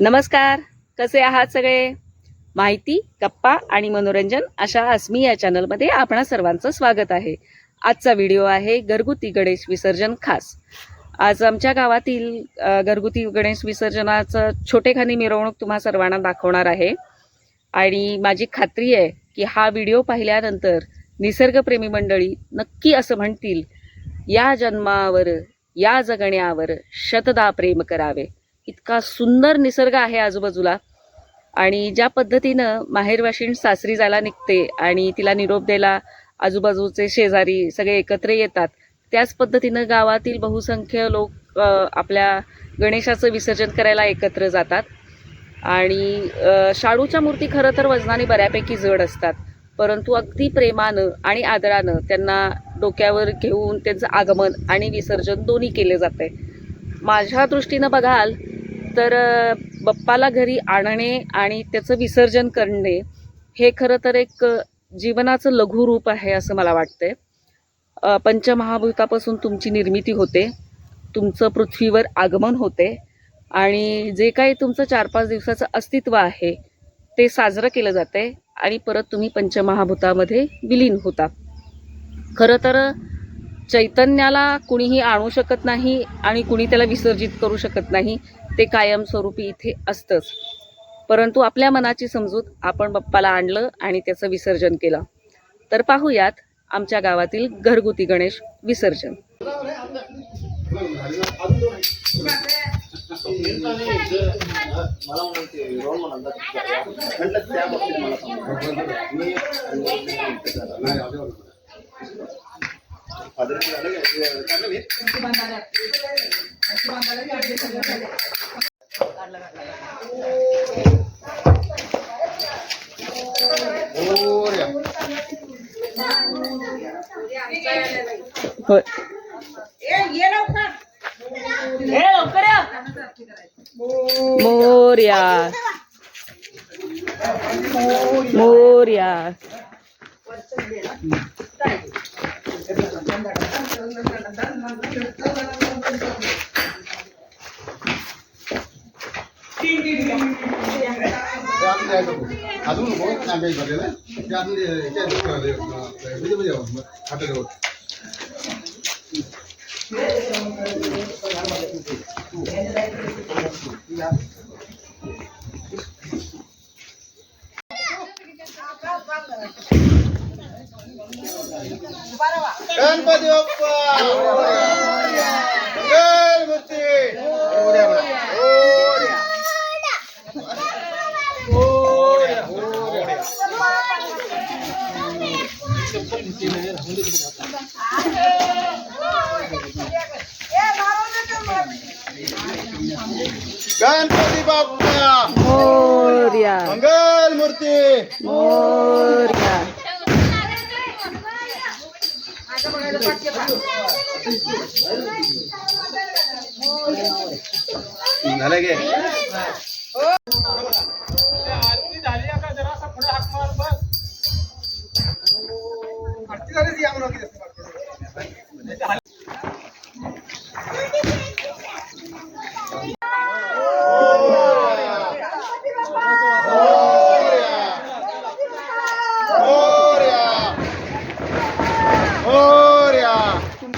नमस्कार. कसे आहात सगळे? माहिती गप्पा आणि मनोरंजन अशा अस्मी या चॅनलमध्ये आपणा सर्वांचं स्वागत आहे. आजचा व्हिडिओ आहे घरगुती गणेश विसर्जन खास. आज आमच्या गावातील घरगुती गणेश विसर्जनाचं छोटेखानी मिरवणूक तुम्हा सर्वांना दाखवणार आहे. आणि माझी खात्री आहे की हा व्हिडिओ पाहिल्यानंतर निसर्गप्रेमी मंडळी नक्की असं म्हणतील या जन्मावर या जगण्यावर शतदा प्रेम करावे. इतका सुंदर निसर्ग आहे आजूबाजूला. आणि ज्या पद्धतीनं माहेरवाशीण सासरी जायला निघते आणि तिला निरोप द्यायला आजूबाजूचे शेजारी सगळे एकत्र येतात त्याच पद्धतीनं गावातील बहुसंख्य लोक आपल्या गणेशाचं विसर्जन करायला एकत्र जातात. आणि शाडूच्या मूर्ती खरं तर वजनाने बऱ्यापैकी जड असतात परंतु अगदी प्रेमानं आणि आदरानं त्यांना डोक्यावर घेऊन त्यांचं आगमन आणि विसर्जन दोन्ही केले जाते माझ्या दृष्टीनं बघाल तर बप्पाला बाप्पाला घरी आणणे आणि त्याचं विसर्जन करणे हे खरं तर एक जीवनाचं लघुरूप आहे असं मला वाटतंय. पंचमहाभूतापासून तुमची निर्मिती होते. तुमचं पृथ्वीवर आगमन होते. आणि जे काही तुमचं चार पाच दिवसाचं अस्तित्व आहे ते साजरं केलं जाते आणि परत तुम्ही पंचमहाभूतामध्ये विलीन होता. खरं तर चैतन्याला कुणीही आणू शकत नाही आणि कुणी त्याला विसर्जित करू शकत नाही ते कायमस्वरूपी इथे असतंच. परंतु आपल्या मनाची समजूत आपण बाप्पाला आणलं आणि त्याचं विसर्जन केलं. तर पाहूयात आमच्या गावातील घरगुती गणेश विसर्जन. फादर मोर्या. मोर्या. ते आतून जायचं पुढे. अजून नको नांगाई झालेलं गणपती बाप्पा! मोर्या. मंगलमूर्ती मोर्या. झालं गे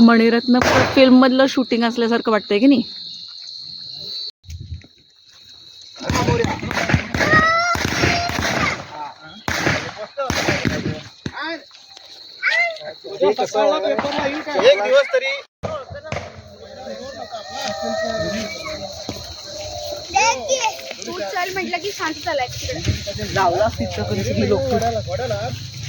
मणिरत्न फिल्म मधलं शूटिंग असल्यासारखं वाटतंय की नाही? एक दिवस तरी. तू चल म्हटलं की शांत तिकडे जाऊला तिथं कधी लोक.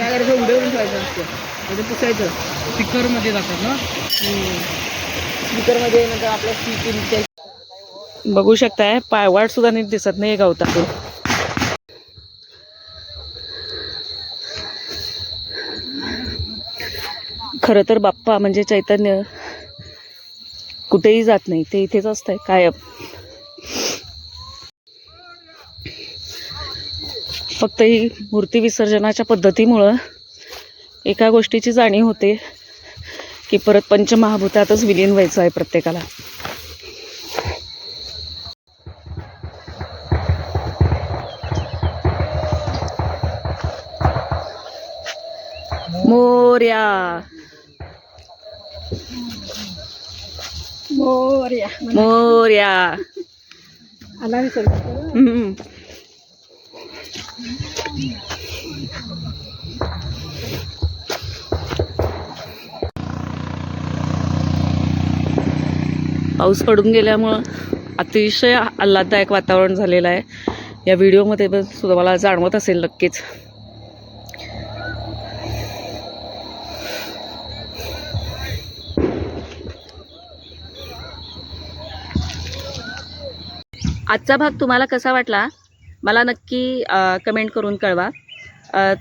काय करायचं उडवून ठेवायचं असतं. म्हणजे पुसायचं. स्पीकरमध्ये जातात ना? स्पीकरमध्ये नंतर आपल्या सीट बघू शकताय पायवाट सुद्धा नीट दिसत नाही गवतातून. खरं तर बाप्पा म्हणजे चैतन्य कुठेही जात नाही ते इथेच असतंय कायम. फक्त ही मूर्ती विसर्जनाच्या पद्धतीमुळं एका गोष्टीची जाणीव होते की परत पंचमहाभूतातच विलीन व्हायचं आहे प्रत्येकाला मोर्या मोरया. मोर्या आला. पाऊस पडून गेल्यामुळं अतिशय आल्हाददायक वातावरण झालेलं आहे. या व्हिडिओमध्ये पण सुद्धा मला जाणवत असेल नक्कीच. आजचा भाग तुम्हाला कसा वाटला? मला नक्की कमेंट करून कळवा.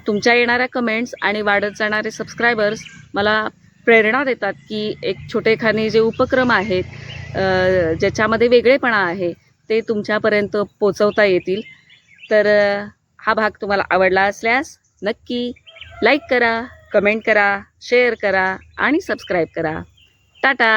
तुमच्या येणाऱ्या कमेंट्स आणि वाढत जाणारे सबस्क्रायबर्स मला प्रेरणा देतात की एक छोटेखानी जे उपक्रम आहेत ज्याच्यामध्ये वेगळेपणा आहे ते तुमच्यापर्यंत पोचवता येतील. तर हा भाग तुम्हाला आवडला असल्यास नक्की लाईक करा कमेंट करा शेअर करा आणि सबस्क्राईब करा. टाटा!